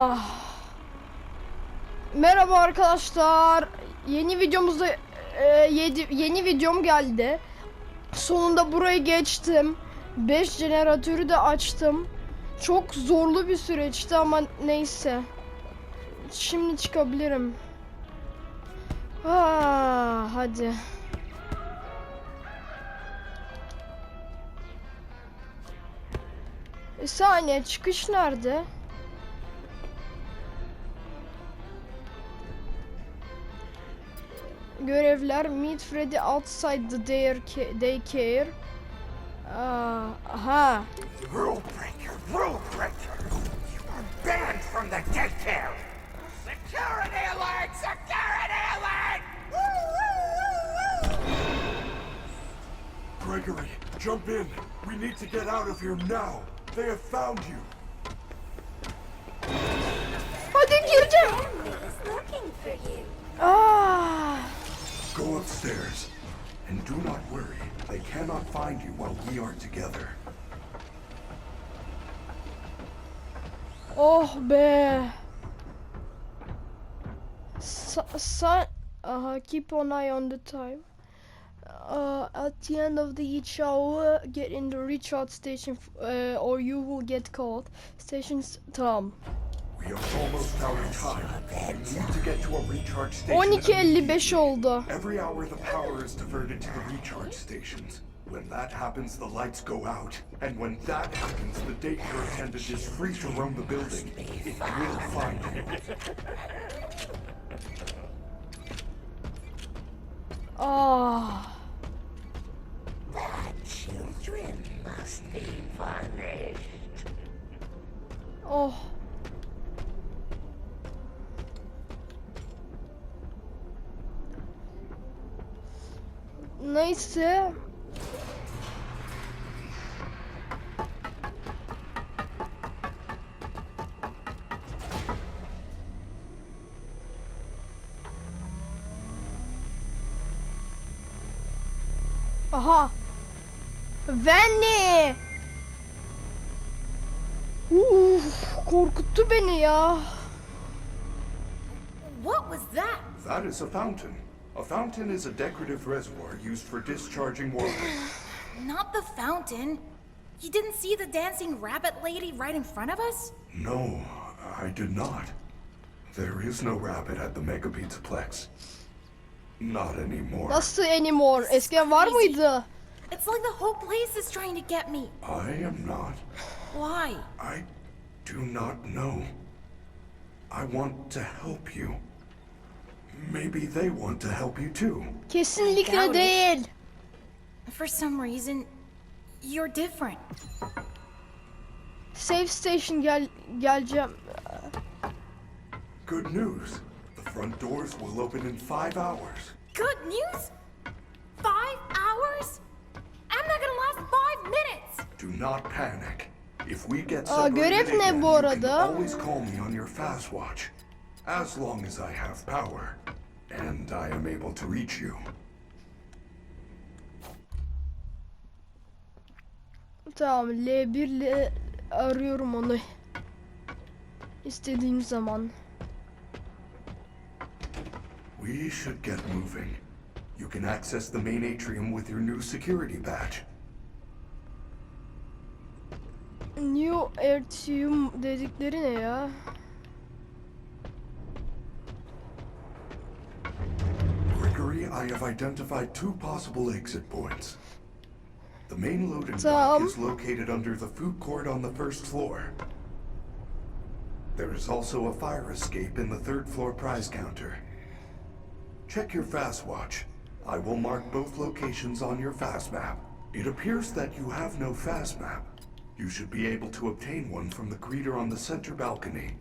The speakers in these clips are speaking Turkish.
Ah. Merhaba arkadaşlar. Yeni videomuzda e, yedi- yeni videom geldi. Sonunda burayı geçtim. 5 jeneratörü de açtım. Çok zorlu bir süreçti ama neyse. Şimdi çıkabilirim. Ah, hadi. Bir saniye çıkış nerede? Görevler meet Freddy outside the daycare. daycare. Uh, Aa, aha. Rule breaker, rule breaker! You are banned from the daycare! Security alert! Security alert! Gregory, jump in. We need to get out of here now. They have found you. Hadi gireceğim. is looking for you. Aa, Go upstairs. And do not worry. They cannot find you while we are together. oh be. Sa aha, keep an eye on the time. Uh, at the end of the each hour, get in the recharge station uh, or you will get caught. Station's Tom. We are almost out of time. We need to get to a recharge station. 12.55 oldu. Every hour the power is diverted to the recharge stations. When that happens, the lights go out. And when that happens, the daycare attendant is free to roam the building. It will find you. Ah. Children must be punished. Oh. Neyse. Aha. Venny. Uf, korkuttu beni ya. What was that? That is a fountain. A fountain is a decorative reservoir used for discharging water. Not the fountain. You didn't see the dancing rabbit lady right in front of us? No, I did not. There is no rabbit at the Mega Pizza Plex. Not anymore. Nasıl anymore? Eskiden var mıydı? It's like the whole place is trying to get me. I am not. Why? I do not know. I want to help you. Maybe they want to help you too. Kesinlikle Doubt it. değil. For some reason, you're different. Safe station gel geleceğim. Good news. The front doors will open in five hours. Good news? Five hours? I'm not gonna last five minutes! Do not panic. If we get Aa, görev separated ne again, bu you can arada? always call me on your fast watch. As long as I have power. And I am able to reach you. Tamam L1 ile arıyorum onu. İstediğim zaman. We should get moving. You can access the main atrium with your new security badge. New Airtium dedikleri ne ya? Have identified two possible exit points. The main loading Tom. dock is um, located under the food court on the first floor. There is also a fire escape in the third floor prize counter. Check your fast watch. I will mark both locations on your fast map. It appears that you have no fast map. You should be able to obtain one from the greeter on the center balcony.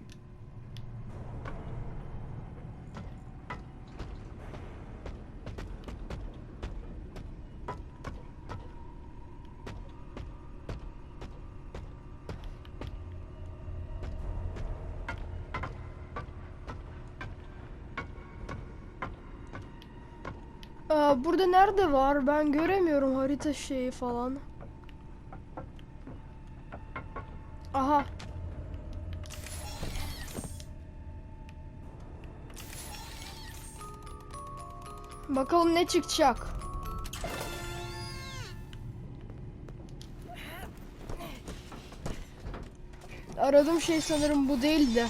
Nerede nerede var? Ben göremiyorum harita şeyi falan. Aha. Bakalım ne çıkacak. Aradığım şey sanırım bu değildi.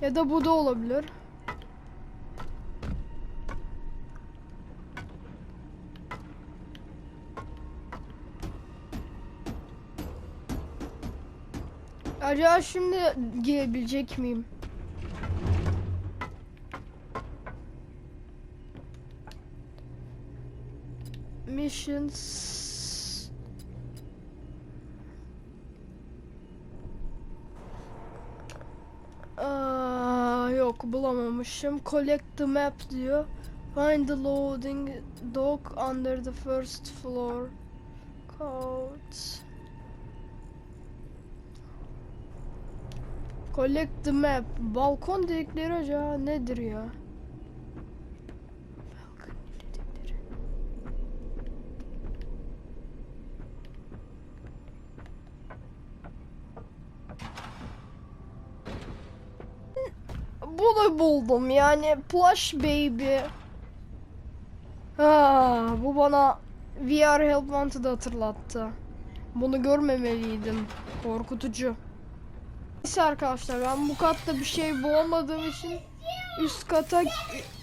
Ya da bu da olabilir. Acaba şimdi girebilecek miyim? Missions. Aa, yok bulamamışım. Collect the map diyor. Find the loading dock under the first floor. Code. Collect the map. Balkon dedikleri acaba nedir ya? Balkon dedikleri. Bunu buldum yani plush baby. Ha, bu bana VR Help Wanted'ı hatırlattı. Bunu görmemeliydim. Korkutucu. Neyse arkadaşlar ben bu katta bir şey bulamadığım için üst kata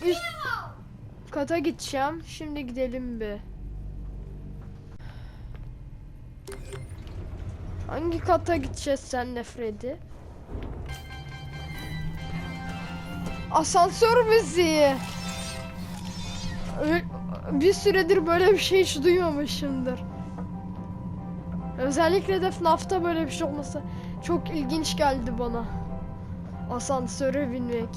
üst kata gideceğim. Şimdi gidelim bir. Hangi kata gideceğiz senle Freddy? Asansör müziği. Bir süredir böyle bir şey hiç duymamışımdır. Özellikle de FNAF'ta böyle bir şey olması çok ilginç geldi bana. Asansöre binmek.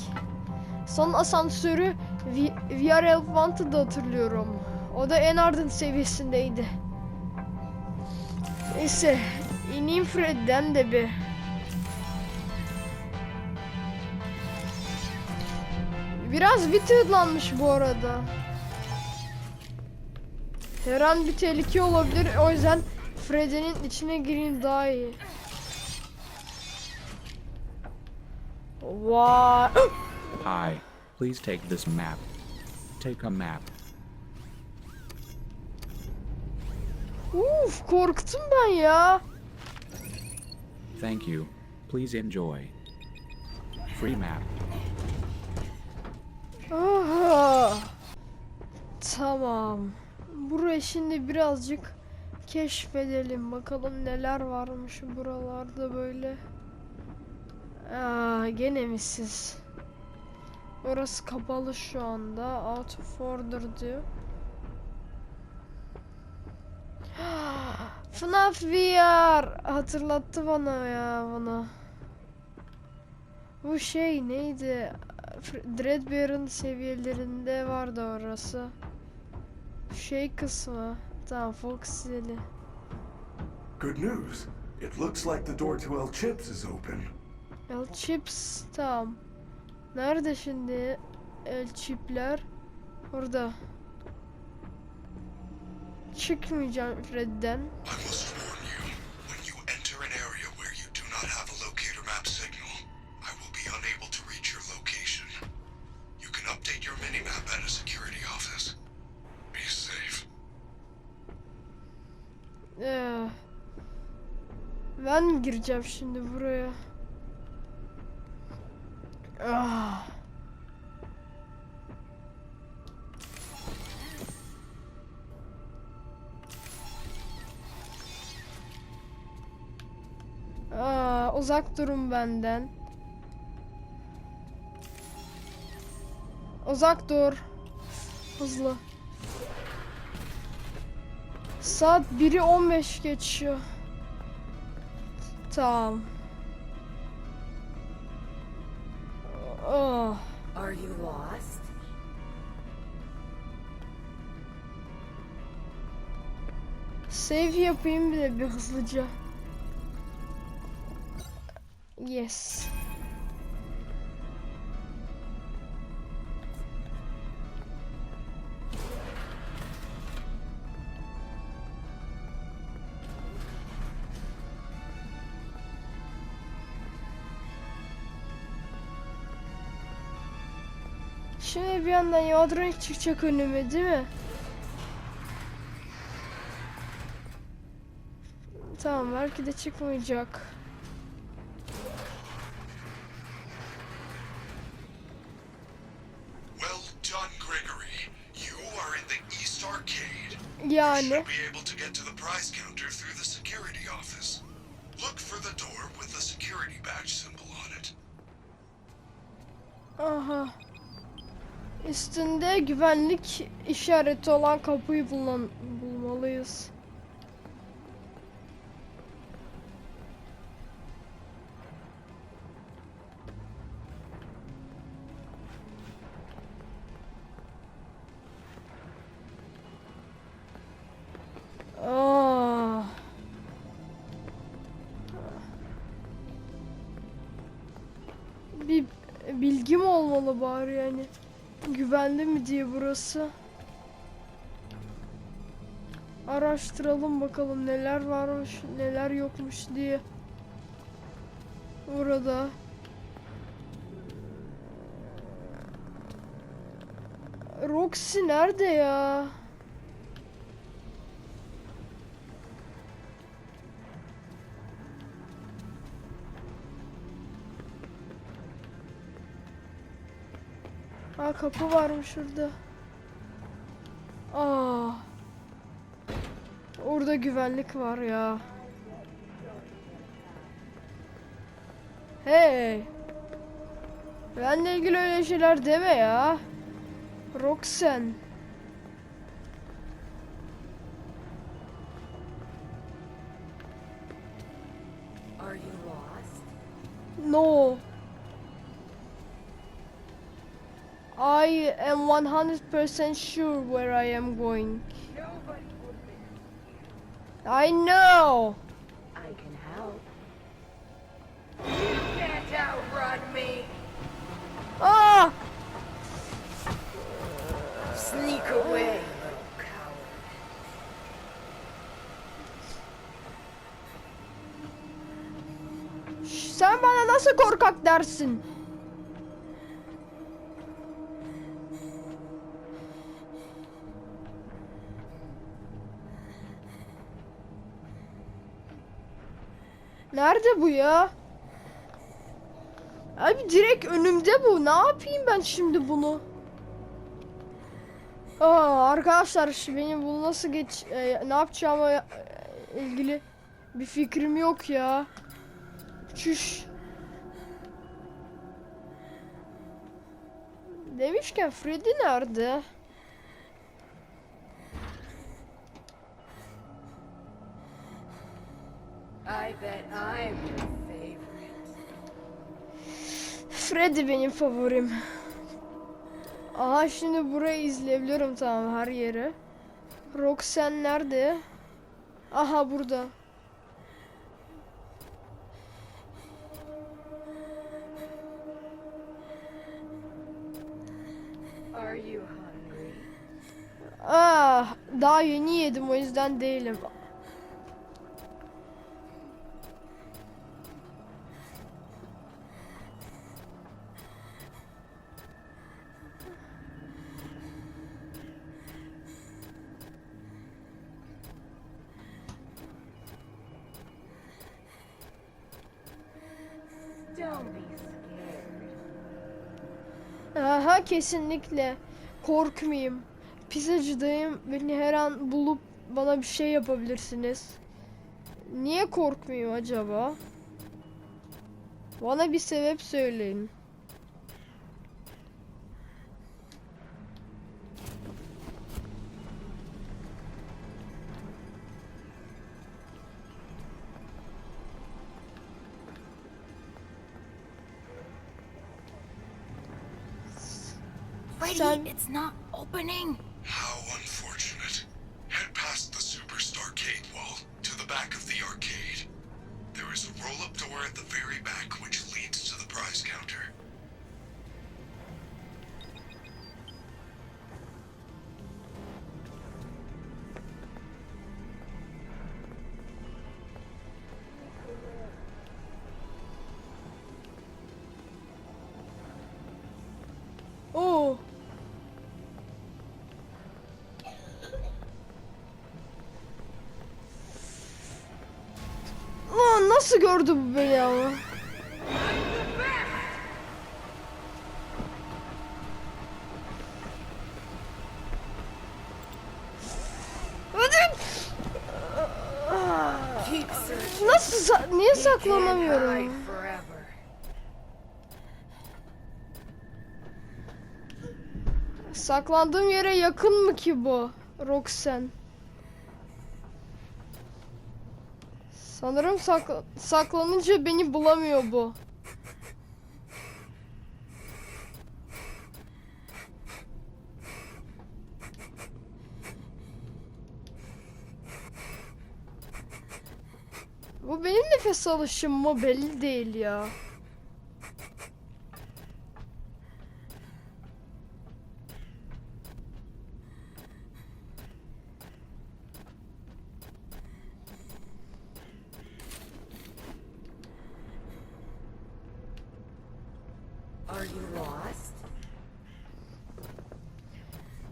Son asansörü V- VR Help Wanted'da hatırlıyorum. O da en ardın seviyesindeydi. Neyse, ineyim Fred'den de bir. Biraz witheredlanmış bu arada. Her an bir tehlike olabilir. O yüzden Freddy'nin içine gireyim daha iyi. Vay. Hi, please take this map. Take a map. Uf, korktum ben ya. Thank you. Please enjoy. Free map. Aha. Tamam. Burayı şimdi birazcık keşfedelim. Bakalım neler varmış buralarda böyle. Aa, gene mi siz? Orası kapalı şu anda. Out of order diyor. FNAF VR hatırlattı bana ya bana. Bu şey neydi? Dreadbear'ın seviyelerinde vardı orası. Şey kısmı. Tamam Foxy'li. Good news. It looks like the door to El Chips is open. El Chips tamam. Nerede şimdi El Chip'ler? Orada. Çıkmayacağım safe. Ee, ben mi gireceğim şimdi buraya? Ah. Aa, uzak durun benden. Uzak dur. Hızlı. Saat 1'i 15 geçiyor. Tamam. Oh. Are you lost? Save bir de bir. Yes. Şimdi bir yandan Yadrank çıkacak önüme değil mi? Tamam belki de çıkmayacak. Well done, Gregory. You are in the East Arcade. Yani Should be able to get to the prize counter through the security office. Look for the door with the security badge symbol on it. aha. Üstünde güvenlik işareti olan kapıyı bulan, bulmalıyız. Aa. Bir bilgim olmalı bari yani. Güvenli mi diye burası. Araştıralım bakalım neler varmış, neler yokmuş diye. Burada. Roxy nerede ya? Aa kapı varmış şurada. Aa. Orada güvenlik var ya. Hey. Benle ilgili öyle şeyler deme ya. Roxen. Are you lost? No. I am 100% sure where I am going. I know. I can help. You can't outrun me! Ah! Sneak away, little coward. Sen bana nasıl korkak dersin? Nerede bu ya? Abi direkt önümde bu. Ne yapayım ben şimdi bunu? Aa, arkadaşlar benim bunu nasıl geç e, ne yapacağıma e, ilgili bir fikrim yok ya. Çüş. Demişken Freddy nerede? I bet I'm your favorite. Freddy benim favorim. Aha şimdi burayı izleyebiliyorum tamam her yeri. Roxanne nerede? Aha burada. Are you hungry? Ah, daha yeni yedim o yüzden değilim. Kesinlikle. Korkmayayım. Pizzacıdayım. Beni her an bulup bana bir şey yapabilirsiniz. Niye korkmayayım acaba? Bana bir sebep söyleyin. It's not opening. Nasıl gördü bu beni searching. Nasıl niye saklanamıyorum? Saklandığım yere yakın mı ki bu? Roxen. Sanırım sak- saklanınca beni bulamıyor bu. Bu benim nefes alışım mı belli değil ya.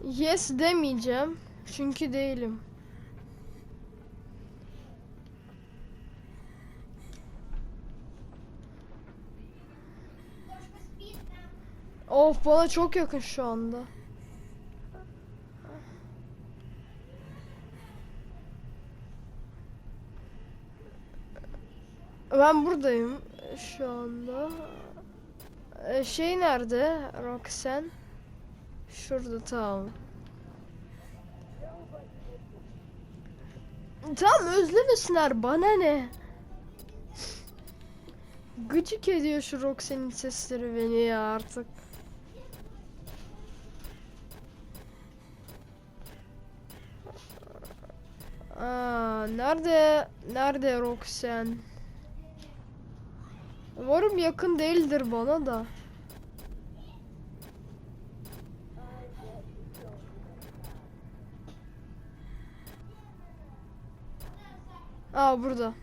Yes demeyeceğim. Çünkü değilim. Of bana çok yakın şu anda. Ben buradayım şu anda. Ee, Şey nerede? Roxanne. Şurada tamam. Tamam özlemesinler bana ne? Gıcık ediyor şu Roxanne'in sesleri beni ya artık. Aa, nerede nerede Roxanne? Umarım yakın değildir bana da. Aa burada.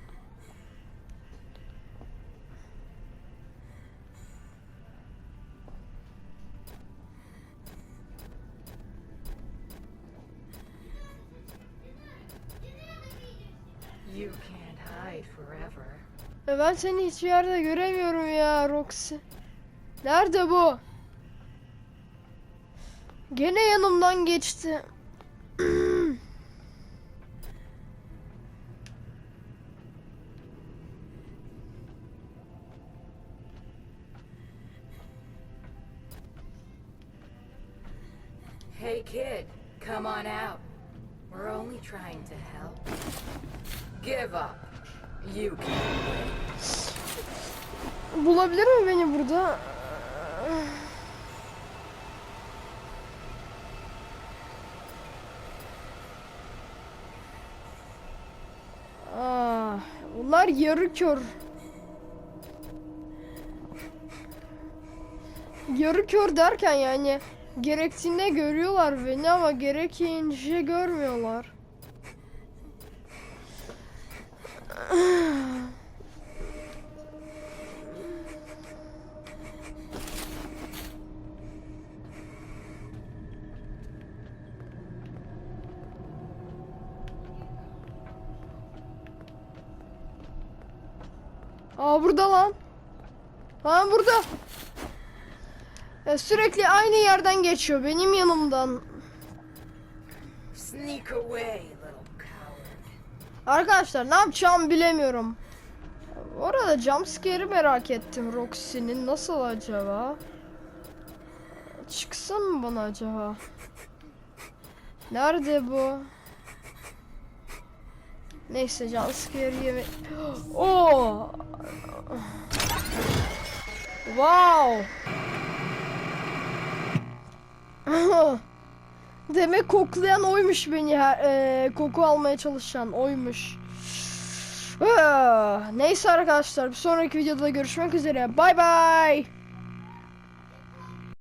Ben seni hiçbir yerde göremiyorum ya Roxy. Nerede bu? Gene yanımdan geçti. Hey kid, come on out. We're only trying to help. Give up. You can't win. Bulabilir mi beni burada? Aa, bunlar yarı kör. Yarı kör derken yani gerektiğinde görüyorlar beni ama gerekince görmüyorlar. Aa burada lan. Ha burada. Ya sürekli aynı yerden geçiyor benim yanımdan. Arkadaşlar ne yapacağımı bilemiyorum. Bu arada jumpscare'i merak ettim Roxy'nin nasıl acaba? Çıksın mı bana acaba? Nerede bu? Neyse jumpscare'i yeme... Oo! Wow! Demek koklayan oymuş beni her, eee, koku almaya çalışan oymuş. Neyse arkadaşlar bir sonraki videoda görüşmek üzere. Bay bay.